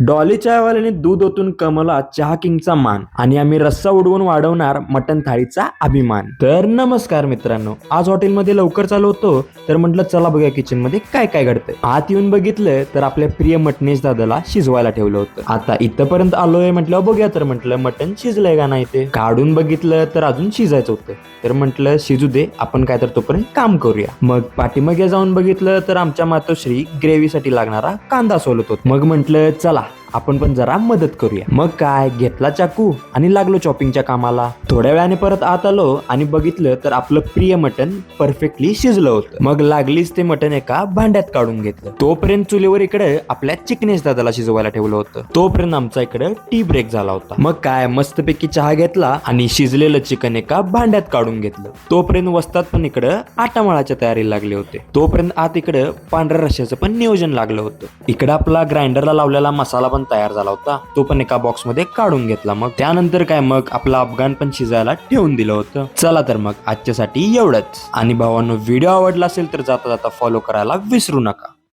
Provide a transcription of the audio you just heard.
Dolly चायवाल्याने दूध ओतून कमला चहा किंगचा मान आणि आम्ही रस्सा उडवून वाढवणार मटन थाळीचा अभिमान. तर नमस्कार मित्रांनो आज हॉटेलमध्ये लवकर चालू होतो तर म्हटलं चला बघूया किचनमध्ये काय काय घडतंय. आत येऊन बघितलं तर आपल्या प्रिय मटनेश दादाला शिजवायला ठेवलं होतं. आता इथपर्यंत आलोय म्हटलं बघूया तर म्हटलं मटन शिजलंय का नाही ते. काढून बघितलं तर अजून शिजायचं होतं. तर म्हटलं शिजू दे आपण काय तर तोपर्यंत काम करूया. मग पाठीमागे जाऊन बघितलं तर आमच्या मातोश्री ग्रेव्हीसाठी लागणारा कांदा सोलत होत. मग म्हटलं चला आपण पण जरा मदत करूया. मग काय घेतला चाकू आणि लागलो चॉपिंगच्या कामाला. थोड्या वेळाने परत आत आलो आणि बघितलं तर आपलं प्रिय मटन परफेक्टली शिजलं होतं. मग लागलीच ते मटन एका भांड्यात काढून घेतलं. तोपर्यंत चुलीवर इकडे आपल्या चिकनेश दादाला शिजवायला ठेवलं होतं. तोपर्यंत आमचा इकडे टी ब्रेक झाला होता. मग काय मस्तपैकी चहा घेतला आणि शिजलेलं चिकन एका भांड्यात काढून घेतलं. तोपर्यंत वस्तात पण इकडं आटामाळाच्या तयारीला लागले होते. तोपर्यंत आत इकडं पांढऱ्या रश्याचं पण नियोजन लागलं होतं. इकडं आपला ग्राइंडरला लावलेला मसाला पण तयार झाला होता. तो पण एका बॉक्समध्ये काढून घेतला मग. त्यानंतर काय मग? आपला अफगाण पण शिजायला ठेवून दिलं होतं. चला तर मग आजच्यासाठी एवढंच. आणि भावांनो व्हिडिओ आवडला असेल तर जाता जाता फॉलो करायला विसरू नका.